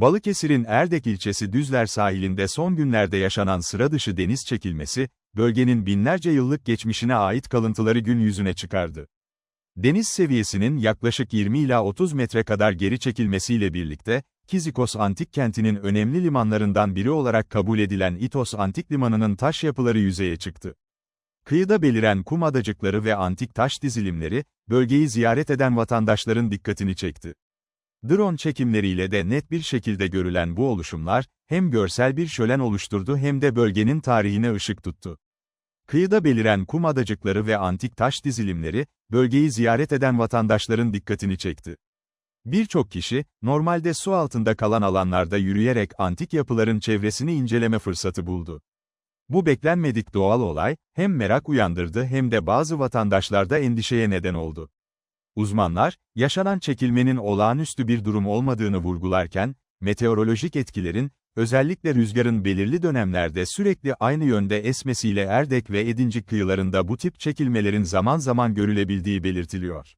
Balıkesir'in Erdek ilçesi Düzler sahilinde son günlerde yaşanan sıradışı deniz çekilmesi, bölgenin binlerce yıllık geçmişine ait kalıntıları gün yüzüne çıkardı. Deniz seviyesinin yaklaşık 20 ila 30 metre kadar geri çekilmesiyle birlikte, Kizikos Antik Kenti'nin önemli limanlarından biri olarak kabul edilen İtos Antik Limanı'nın taş yapıları yüzeye çıktı. Kıyıda beliren kum adacıkları ve antik taş dizilimleri, bölgeyi ziyaret eden vatandaşların dikkatini çekti. Drone çekimleriyle de net bir şekilde görülen bu oluşumlar, hem görsel bir şölen oluşturdu hem de bölgenin tarihine ışık tuttu. Kıyıda beliren kum adacıkları ve antik taş dizilimleri, bölgeyi ziyaret eden vatandaşların dikkatini çekti. Birçok kişi, normalde su altında kalan alanlarda yürüyerek antik yapıların çevresini inceleme fırsatı buldu. Bu beklenmedik doğal olay, hem merak uyandırdı hem de bazı vatandaşlarda endişeye neden oldu. Uzmanlar, yaşanan çekilmenin olağanüstü bir durum olmadığını vurgularken, meteorolojik etkilerin, özellikle rüzgarın belirli dönemlerde sürekli aynı yönde esmesiyle Erdek ve Edincik kıyılarında bu tip çekilmelerin zaman zaman görülebildiği belirtiliyor.